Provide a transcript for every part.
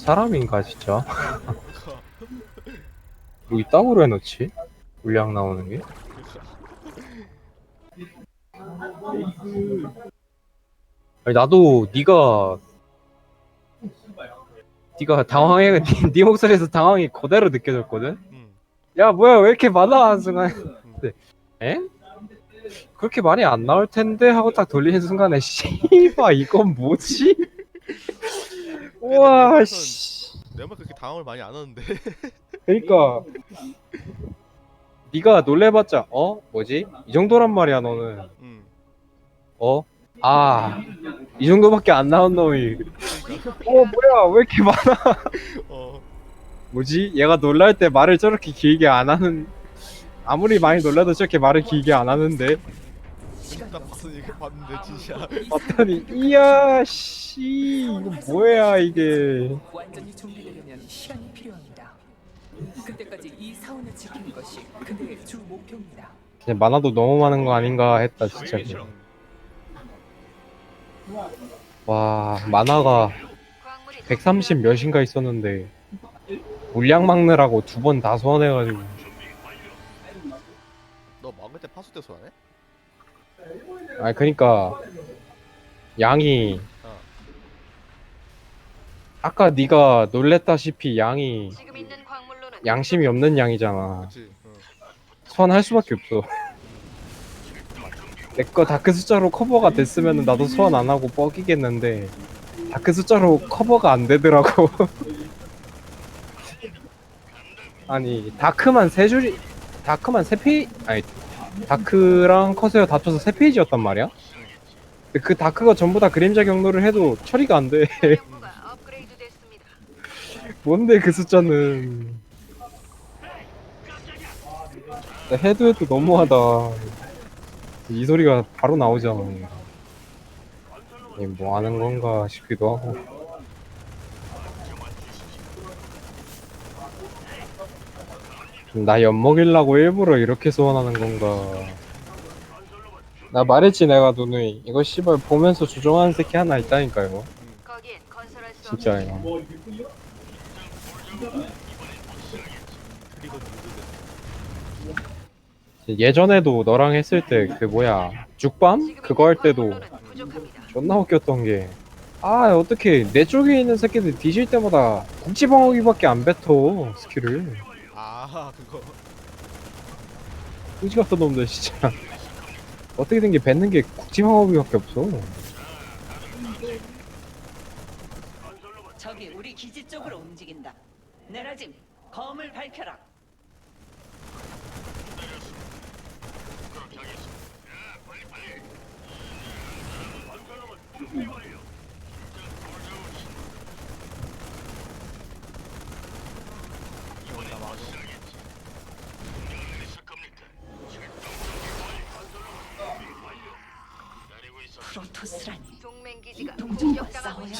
사람인가 진짜? 뭐 이따구로 해놓지? 물량 나오는 게? 아니 나도 네가 네가 당황해 네, 네 목소리에서 당황이 그대로 느껴졌거든? 음. 야 뭐야 왜 이렇게 많아 하는 순간 근데 에? 그렇게 많이 안 나올 텐데 하고 딱 돌리는 순간에 씨발 이건 뭐지? 우와 씨 내가 그렇게 당황을 많이 안 하는데. 그니까 네가 놀래봤자 어? 뭐지? 이 정도란 말이야 너는 음. 어? 아 이 정도밖에 안 나온 놈이 어 뭐야 왜 이렇게 많아 어. 뭐지? 얘가 놀랄 때 말을 저렇게 길게 안 하는 아무리 많이 놀라도 저렇게 말을 길게 안 하는데 딱 봤으니 이거 봤는데 진짜. 봤더니 이야 씨 이거 뭐야 이게 완전히 준비되려면 시간이 필요합니다. 그때까지 이 사원을 지키는 것이 그들의 주 목표입니다. 그냥 많아도 너무 많은 거 아닌가 했다 진짜 음. 와 만화가 130 몇인가 있었는데 물량 막느라고 두 번 다 소환해가지고 너 막을 때 파수 때 소환해? 아 그니까 양이 어. 아까 네가 놀랬다시피 양이 지금 있는 광물로는 양심이 없는 양이잖아. 어. 소환할 수밖에 없어 내 거 다크 숫자로 커버가 됐으면 나도 소환 안 하고 뻐기겠는데 다크 숫자로 커버가 안 되더라고 아니 다크만 세 줄이 다크만 세 페이지 아니 다크랑 커세어 다 합쳐서 세 페이지였단 말이야? 근데 그 다크가 전부 다 그림자 경로를 해도 처리가 업그레이드 됐습니다. 뭔데 그 숫자는? 나 해도 해도 너무하다. 이 소리가 바로 나오잖아. 이뭐 하는 건가 싶기도 하고 나 엿먹이려고 일부러 이렇게 소환하는 건가 나 말했지 내가 누누이 이거 씨발 보면서 조종하는 새끼 하나 있다니까 이거 거기엔 건설할 수 진짜. 이거. 예전에도 너랑 했을 때 그 뭐야 죽밤 그거 할 때도. 존나 웃겼던 게 아 어떻게 내 쪽에 있는 새끼들 뒤질 때마다 국지방어기밖에 안 뱉어 스킬을 아 그거. 의지 같은 놈들 진짜 어떻게 된 게 뱉는 게 국지방어기밖에 없어 적이 우리 기지 쪽으로 움직인다. 내라짐, 검을 밝혀라. 프로토스라니.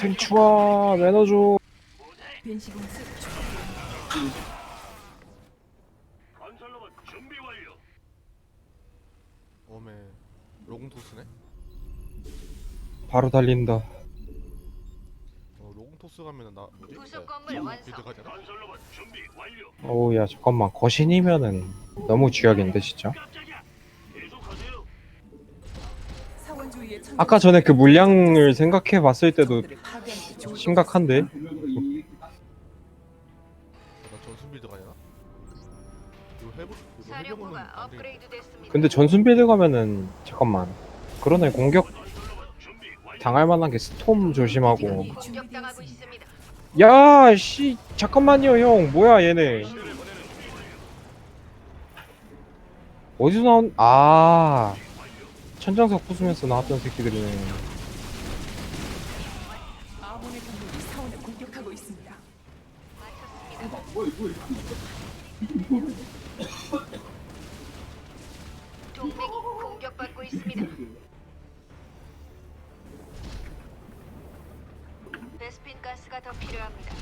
생추와 매너줘 어메. 로공토스네? 바로 달린다 어 로공토스 가면은 나 뭐지? 부속 네, 건물 빌드 완성. 가잖아. 어우 야 잠깐만 거신이면은 너무 쥐약인데 진짜 사원주의 아까 전에 그 물량을 생각해 봤을 때도 심각한데 나 전순 빌드 가냐? 이거 해보 이거 해보고는 사령부가 안 되겠다. 업그레이드 됐습니다. 근데 전순 빌드 가면은 잠깐만 그러네 공격 당할 만한 게 스톰 조심하고 공격당하고 있습니다. 야, 씨, 잠깐만요, 형. 뭐야, 얘네. 어디서 나온, 아. 천장석 부수면서 나왔던 새끼들이네. 아몬의 병력이 사원을 공격하고 있습니다. 동맹이 공격받고 있습니다. 베스핀 가스가 더 필요합니다.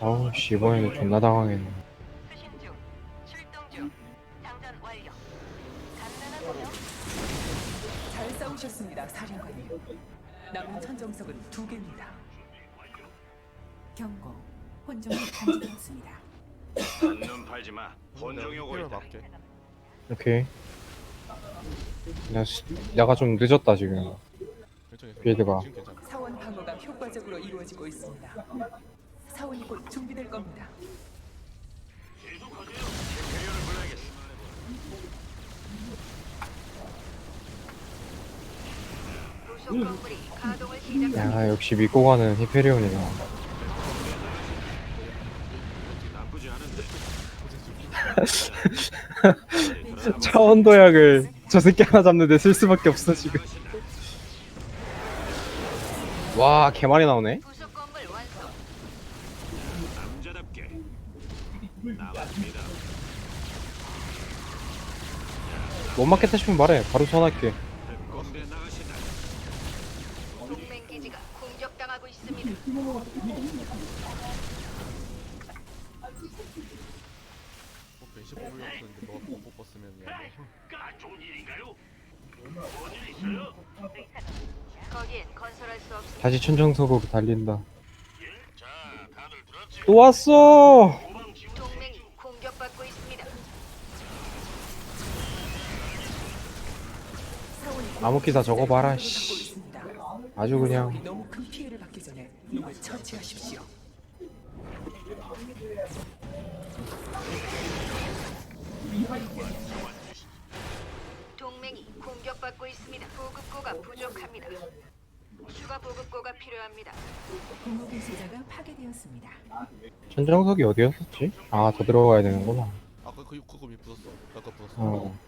아우, 씨, 이번에는 존나 당황했네. 수고하셨습니다, 사령관님. 남은 천정석은 두 개입니다. 경고. 혼종이 감지되었습니다. 눈 팔지 마. 혼종이 오고 있다. 맞게. 오케이. 내가, 시- 내가 좀 늦었다 지금. 빌드가. 지금 괜찮아. 사원 방어가 효과적으로 이루어지고 있습니다. 사원이 곧 준비될 겁니다. 시작합니다. 야 역시 믿고 가는 히페리온이다. 나쁘지 않은데. 차원 도약을 저 새끼 하나 잡는데 쓸 수밖에 없어 지금. 와 개많이 나오네. 못 맞겠다 싶으면 말해. 바로 소환할게. 꼰대 나가신다. 동맹 기지가 공격당하고 있습니다. 뭐 벤시 뽑으려고 했는데 너가 못 뽑았으면 미안해. 거기엔 건설할 수 없습니다. 다시 천정석으로 달린다. 또 왔어. 동맹이 공격받고 있습니다. 사원이 아무 기사 적어봐라, 공격을 씨. 아주 그냥 사원이 너무 큰 피해를 받기 전에 놈을 처치하십시오. 동맹이 공격받고 있습니다. 보급고가 부족합니다. 추가 보급고가 필요합니다. 공허 분쇄자가 파괴되었습니다. 천정석이 어디였었지? 아 더 들어가야 되는구나. 아, 그, 그, 그거 미 부쉈어. 나 그거 부쉈어. 어.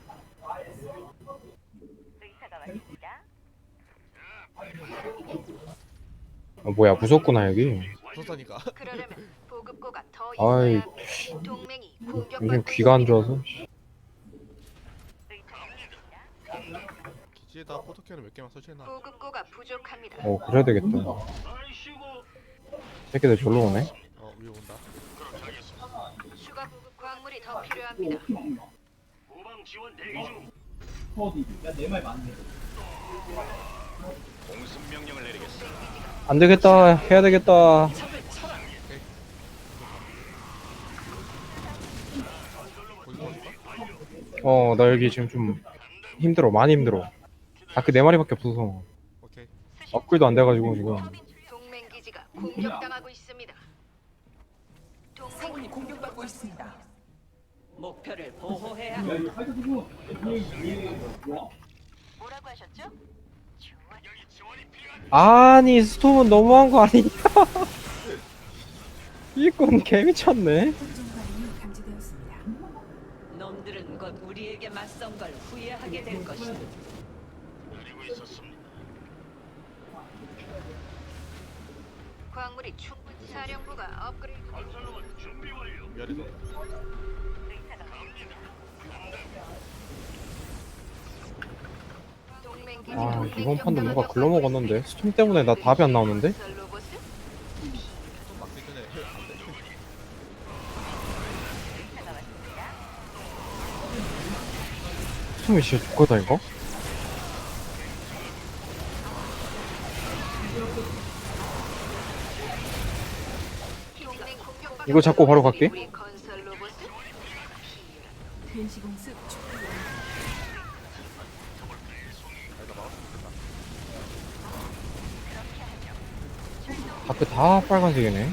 어, 뭐야 무섭구나 여기. 부쉈다니까. 그러려면 보급고가 더 아이 있어야 동맹이 공격받고 요즘 귀가 안. 좋아서. 기지에다 포토캐는 몇 개만 설치해놔. 보급고가 부족합니다. 어 그래야 되겠다. 새끼들 졸로 오네. 어, 위에 온다. 추가 보급 광물이 더 필요합니다. 공습 명령을 내리겠어. 안 되겠다 해야 되겠다. 어 나 여기 지금 좀 힘들어 많이 힘들어. 다크 네 마리밖에 없어서 오케이. 업글도 안 돼가지고 지금. 동맹 기지가 공격당하고 있습니다. 동맹 사원이 공격받고 있습니다. 목표를 보호해야 한다. 뭐라고 하셨죠? 아니 스톰은 너무한 거 아니냐? 이건 개미쳤네. 감지되었습니다. 놈들은 곧 우리에게 맞선 걸 후회하게 될 것이다. 광물이 충분히 사령부가 업그레이드 아동 맹 이번 판도 뭔가 글러먹었는데 스톰 때문에 나 답이 안 나오는데? 스톰이 진짜 죽거다 이거? 이거 잡고 바로 갈게. 다크 다 빨간색이네.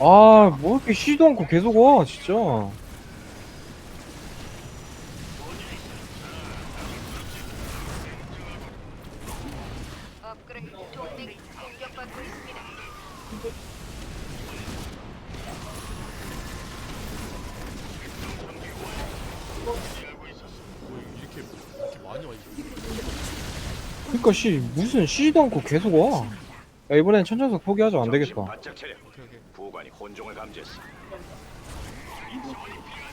아뭐 이렇게 쉬지도 않고 계속 와 진짜. 업그레이드 동맹이 공격받고 있습니다. 뭐 이렇게 이렇게 많이 와 이게. 그니까 씨 무슨 쉬지도 않고 계속 와. 야 이번엔 천천석 포기하자 안 되겠다. 바짝 차려. 오케이 오케이. 부관이 혼종을 감지했어.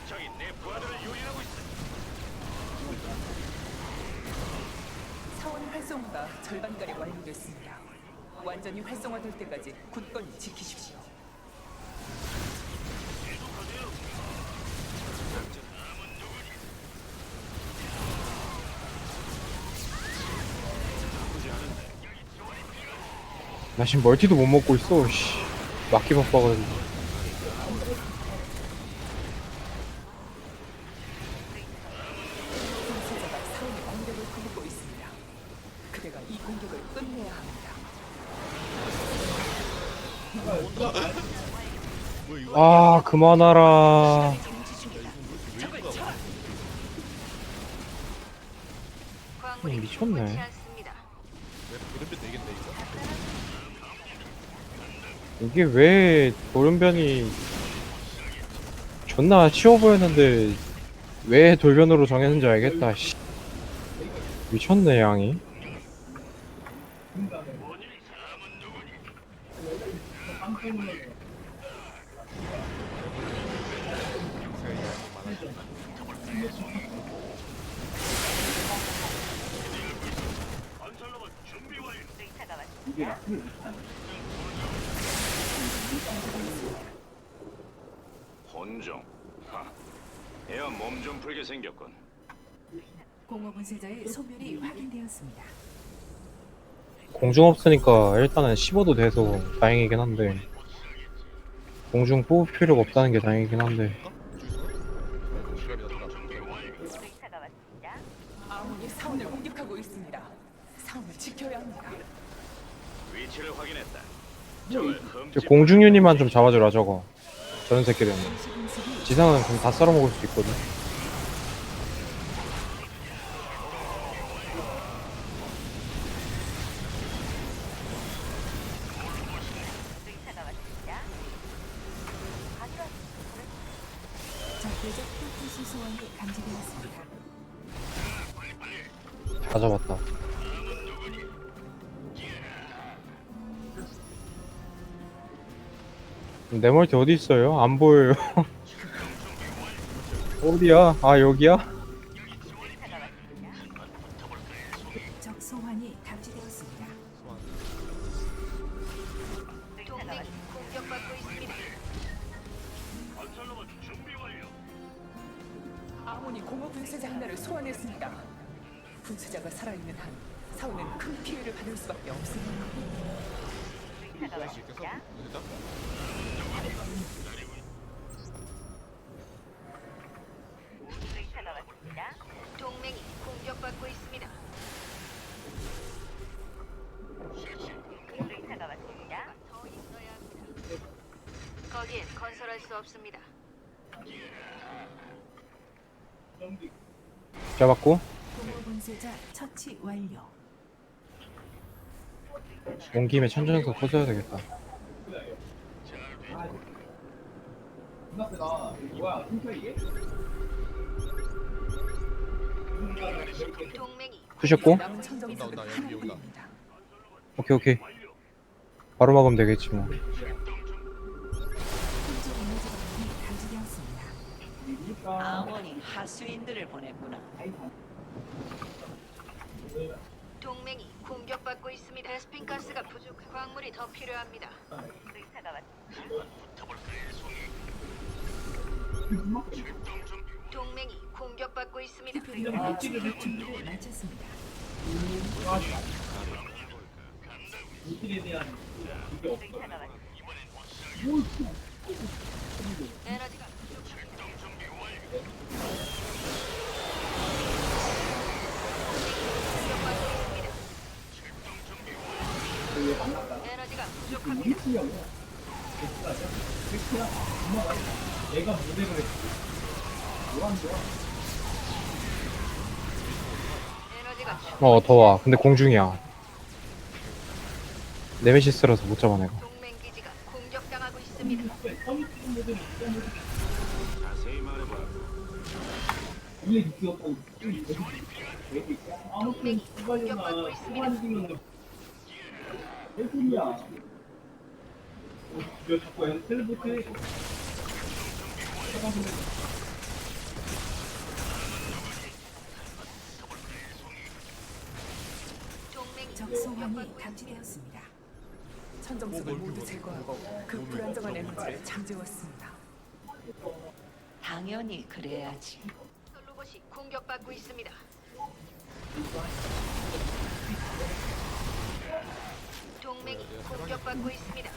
저기 내 부하들을 유인하고 있어. 사원 활성화가 절반가량 완료됐습니다. 완전히 활성화될 때까지 굳건히 지키십시오. 나 지금 멀티도 못 먹고 있어. 씨. 막기 바빠가지고. 뭐 이거 아, 그만하라. 광물이 미쳤네. 충분치 않습니다. 왜 이름표 내겠네 이게 왜 돌연변이 존나 쉬워 보였는데 왜 돌변으로 정했는지 알겠다. 씨. 미쳤네 양이. 혼종. 하. 에어 몸 좀 풀게 생겼군. 공허 분쇄자의 소멸이 확인되었습니다. 공중 없으니까 일단은 15도 돼서 다행이긴 한데 공중 뽑을 필요가 없다는 게 다행이긴 한데 의사가 왔습니다. 아몬이 사원을 공격하고 있습니다. 사원을 지켜야 합니다. 위치를 확인했다. 적을 흠집 공중 유니만 좀 잡아주라 저거 저런 새끼들은 지상은 그럼 다 썰어먹을 수 있거든 내 멀티 어디 있어요? 안 보여요 어디야? 아 여기야? 왔습니다. 동맹이 공격받고 있습니다. 의사가 왔습니다. 더 있어야 합니다. 거기엔 건설할 수 없습니다. 잡았고 공허 분쇄자 처치 완료. 온 김에 천천히 커져야 되겠다 동맹이 푸셨고 남은 천 정석은 온다, 온다, 여기 온다. 하나뿐입니다. 오케이 오케이 바로 막으면 되겠지 뭐. 아몬이 하수인들을 보냈구나. 동맹이 공격받고 있습니다. 베스핀 가스가 부족. 광물이 더 필요합니다. 의사가. 동맹이 공격받고 있습니다. 마쳤습니다. 의사가 왔습니다. 에너지가 에너 지가 부족합니다. 에너지가 어 더워 근데 공중이야 네메시스라서 못 잡아 내가 동맹 기지가 공격당하고 있습니다. 자세히 말해봐. 적 소환이 감지되었습니다. 천정석을 모두 제거하고 그 불안정한 에너지를 잠재웠습니다. 당연히 그래야지. 로봇이 공격받고 있습니다. 동맹이 공격받고 있습니다.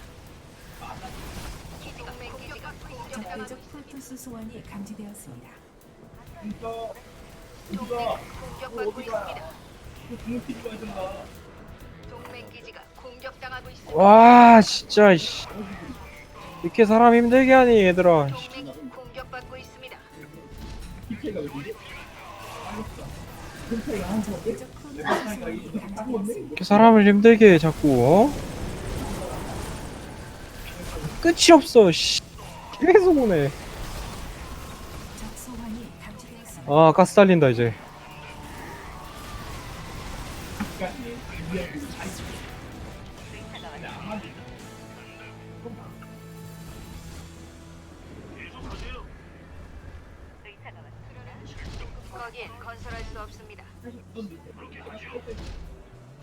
적대적 있습니다. 프로토스 소환이 감지되었습니다. 공격받고 있습니다. 동맹 기지가 공격당하고 있습니다. 와 진짜 씨. 이렇게 사람 힘들게 하니 얘들아 씨. 동맹이 공격받고 있습니다. 적대적 프로토스 소환이 감지되었습니다. 이렇게 사람을 힘들게 해 자꾸 어? 끝이 없어 씨. 계속 오네. 아 가스 달린다 이제 건설할 수 없습니다.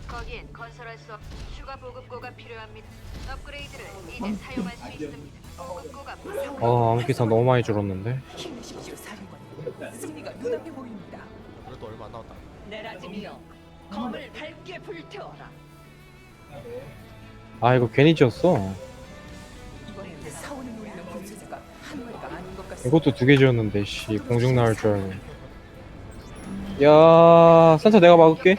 거기엔 건설할 수 없. 추가 보급고가 필요합니다. 업그레이드를 이제 사용할 수 있습니다. 보급고가 부족. 아 암기사 너무 많이 줄었는데 힘내십시오, 사령관님. 승리가 눈앞에 보입니다. 그래도 얼마 안 남았다. 내라짐이여, 검을 밝게 불태워라. 아 이거 괜히 지었어 이번엔 사원을 노리는 분쇄자가 한 마리가 아닌 것 같습니다. 이것도 두 개 지었는데 씨 공중 나올 줄 알고 야 센터 내가 막을게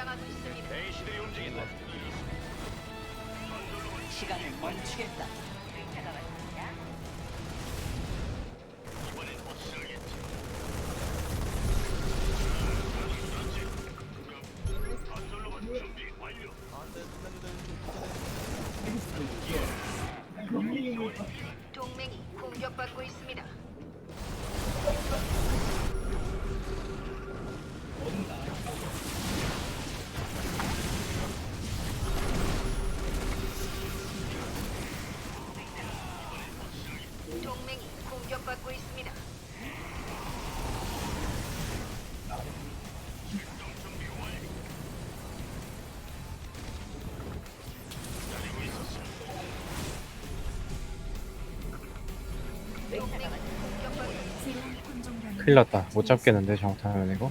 큰일 났다 못 잡겠는데 잘못하면 이거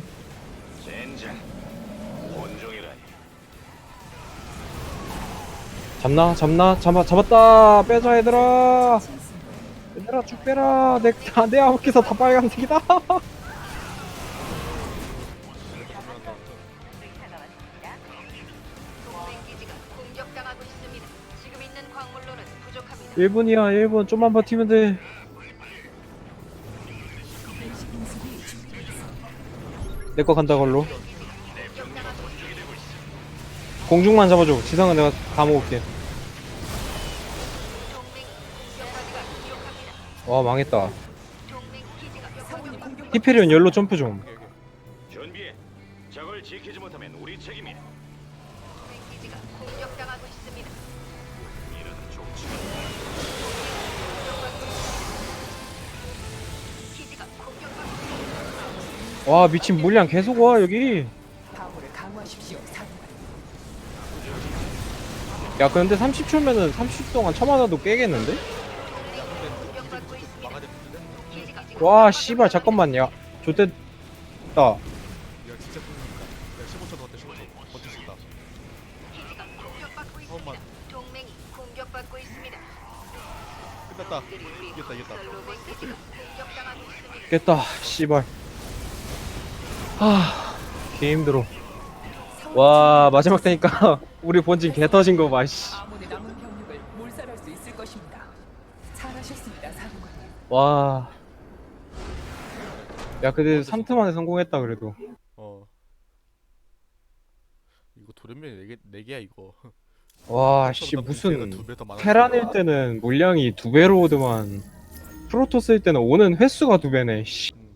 젠장. 본종이라니. 잡나 잡나 잡아 잡았다 빼자 얘들아. 얘들아 쭉 빼라 내, 다- 내 암흑기사 다 빨간색이다 동맹 기지가 공격당하고 있습니다. 지금 있는 광물로는 부족합니다. 1분이야 1분 좀만 버티면 돼 내 거 간다 걸로. 공중만 잡아줘 지상은 내가 다 먹을게. 와 망했다. 히페리온 열로 점프 좀 지키지 못하면 우리 책임이야. 기지가 공격당하고 있습니다. 이런 족치가 와 미친 물량 계속 와 여기 방어를 강화하십시오, 사령관님. 야 근데 30초면은 30초 동안 처마다도 깨겠는데? 와 씨발 잠깐만 야 좋댔다 야 진짜 끊으니까. 야 15초 더 버텨 15초. 버틸 수 있다. 기지가 공격받고 있습니다. 한번만. 동맹이 공격받고 있습니다. 끝났다. 이겼다 이겼다. 로봇 기지가 공격당하고 있습니다. 깼다 씨발 하 개 힘들어 와 마지막 되니까 우리 본진 개 터진 거 봐 씨. 아몬의 남은 병력을 몰살할 수 있을 것입니다. 잘하셨습니다, 사령관님. 와. 야, 근데 3트 만에 성공했다, 그래도. 어. 이거 돌연변이 4개, 4개야 이거. 와, 씨, 무슨. 테란일 때는 물량이 두 배로 오더만. 프로토스일 때는 오는 횟수가 두 배네, 씨. 음.